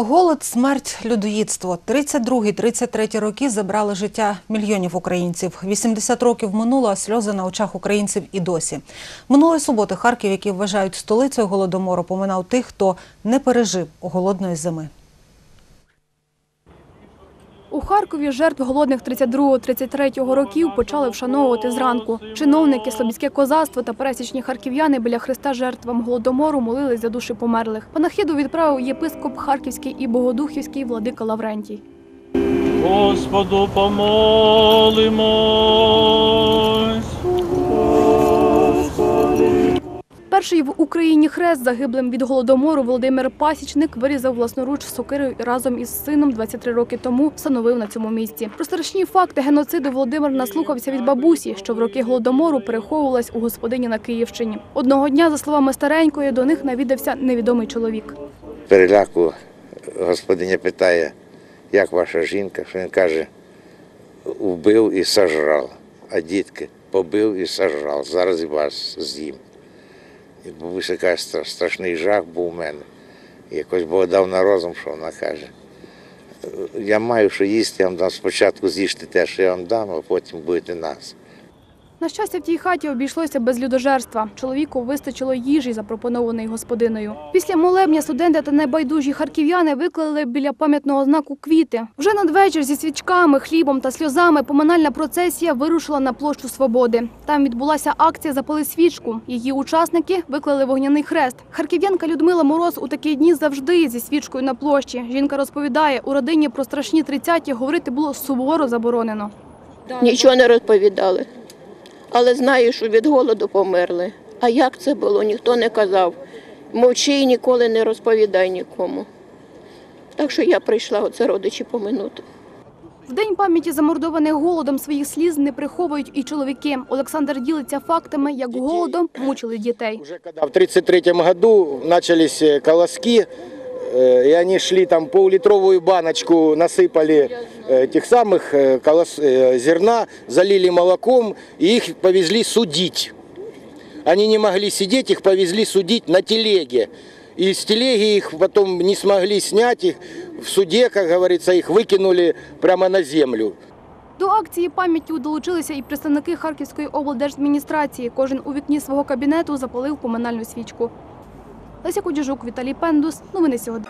Голод, смерть, людоїдство. 32-33 роки забрали життя мільйонів українців. 80 років минуло, а сльози на очах українців і досі. Минулої суботи Харків, який вважають столицею голодомору, поминав тих, хто не пережив голодної зими. Харкові жертв голодних 32-33 років почали вшановувати зранку. Чиновники, слобідське козацтво та пересічні харків'яни біля хреста жертвам голодомору молились за душі померлих. Панахиду відправив єпископ Харківський і Богодухівський владика Лаврентій. Господу помолимось. Перший в Україні хрест загиблим від голодомору Володимир Пасічник вирізав власноруч сокирою і разом із сином 23 роки тому встановив на цьому місці. Про страшні факти геноциду Володимир наслухався від бабусі, що в роки голодомору переховувалась у господині на Київщині. Одного дня, за словами старенької, до них навідався невідомий чоловік. переляку господиня питає, як ваша жінка, що він каже, вбив і сожрав, а дітки побив і сожрав. Зараз і вас з'їм. І каже, страшний жах був у мене. Якось Бог дав на розум, що вона каже. Я маю що їсти, я вам дам спочатку з'їжте те, що я вам дам, а потім будете нас. На щастя, в тій хаті обійшлося без людожерства. Чоловіку вистачило їжі, запропонованої господиною. Після молебня студенти та небайдужі харків'яни виклали біля пам'ятного знаку квіти. Вже надвечір зі свічками, хлібом та сльозами поминальна процесія вирушила на площу Свободи. Там відбулася акція Запали свічку. Її учасники виклали вогняний хрест. Харків'янка Людмила Мороз у такі дні завжди зі свічкою на площі. Жінка розповідає, у родині про страшні тридцяті говорити було суворо заборонено. Нічого не розповідали. Але знаю, що від голоду померли. А як це було, ніхто не казав. Мовчи і ніколи не розповідай нікому. Так що я прийшла оце родичі поминути. В день пам'яті замордованих голодом своїх сліз не приховують і чоловіки. Олександр ділиться фактами, як голодом мучили дітей. Уже когда в 1933 году начались э, колоски, и они шли там пол-литровую баночку, насыпали э, этих самых э, колос- э, зерна, залили молоком, и их повезли судить. Они не могли сидеть, их повезли судить на телеге. И с телеги их потом не смогли снять, их в суде, как говорится, их выкинули прямо на землю. До акції пам'яті долучилися і представники Харківської облдержадміністрації. Кожен у вікні свого кабінету запалив поминальну свічку. Леся Кудіжук, Віталій Пендус. Новини сьогодні.